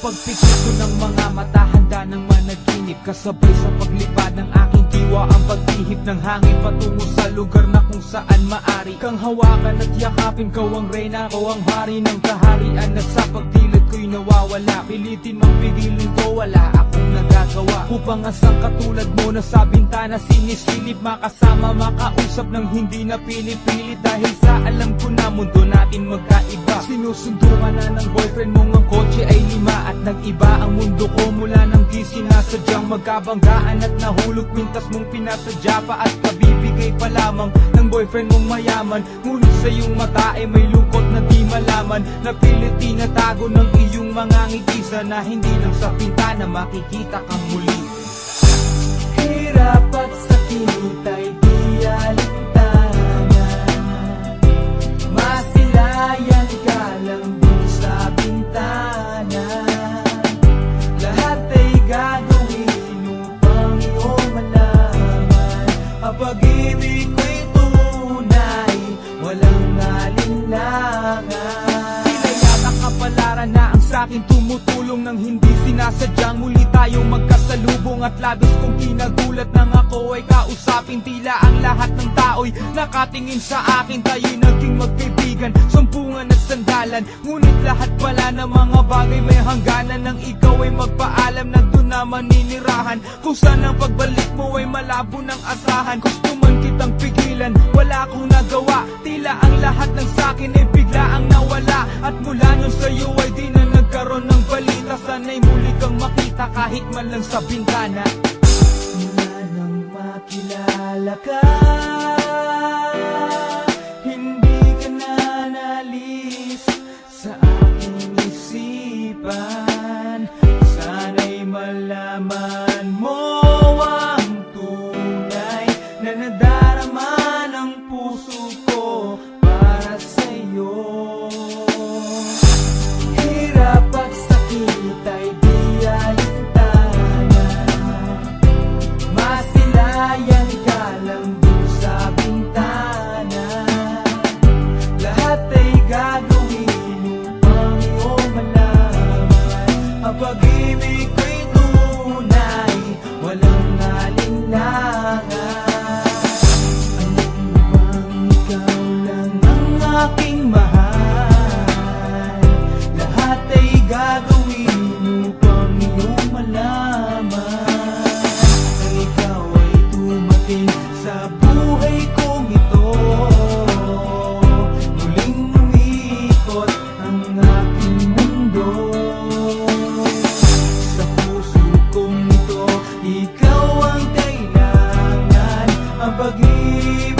pagpikit ko ng mga mata Handa ng managinip Kasabay sa paglipad ng aking diwa Ang paghihip ng hangin Patungo sa lugar na kung saan maari Kang hawakan at yakapin Kau ang reyna, ko ang hari ng kaharian At sa pagdilid ko'y nawawala. Pilitin mang pigilin ko Wala akong nagagawa. Upang asang katulad mo na sa bintana Sinisilip makasama makausap ng hindi na pinipilit Dahil sa alam ko na mundo natin magkaiba. Sinusundo ka na ng boyfriend mong ang kotse ay lima At nag-iba ang mundo ko mula nang di sinasadyang Magkabanggaan at nahulog kwintas mong pinasadya pa At kabibigay pa lamang ng boyfriend mong mayaman. Ngunit sa iyong mata ay may lungkot na di malaman. Napilit tinatago ng iyong mga ngiti Sana hindi lang sa pintana makikita kang muli pag-ibig ko'y tunay, walang alinlangan. Tila yata kapalaran na ang sakin tumutulong Nang hindi sinasadyang muli tayong magkasalubong. At labis kong kinagulat nang ako ay kausapin Tila ang lahat ng tao'y nakatingin sa akin. Tayo'y naging magkaibigan, sumpungan at sandalan. Ngunit lahat pala ng mga bagay may hangganan. Nang ikaw ay magpaalam na doon na maninirahan Kung saan ang pagbalik mo ay malabo ng asahan. Gusto kitang pigilan, wala akong nagawa. Tila ang lahat ng sakin ay bigla ang nawala. At mula nun sa'yo ay di na nagkaroon ng balita. Sana'y muli kang makita kahit man lang sa bintana. Mula nang makilala ka ka pag-ibig.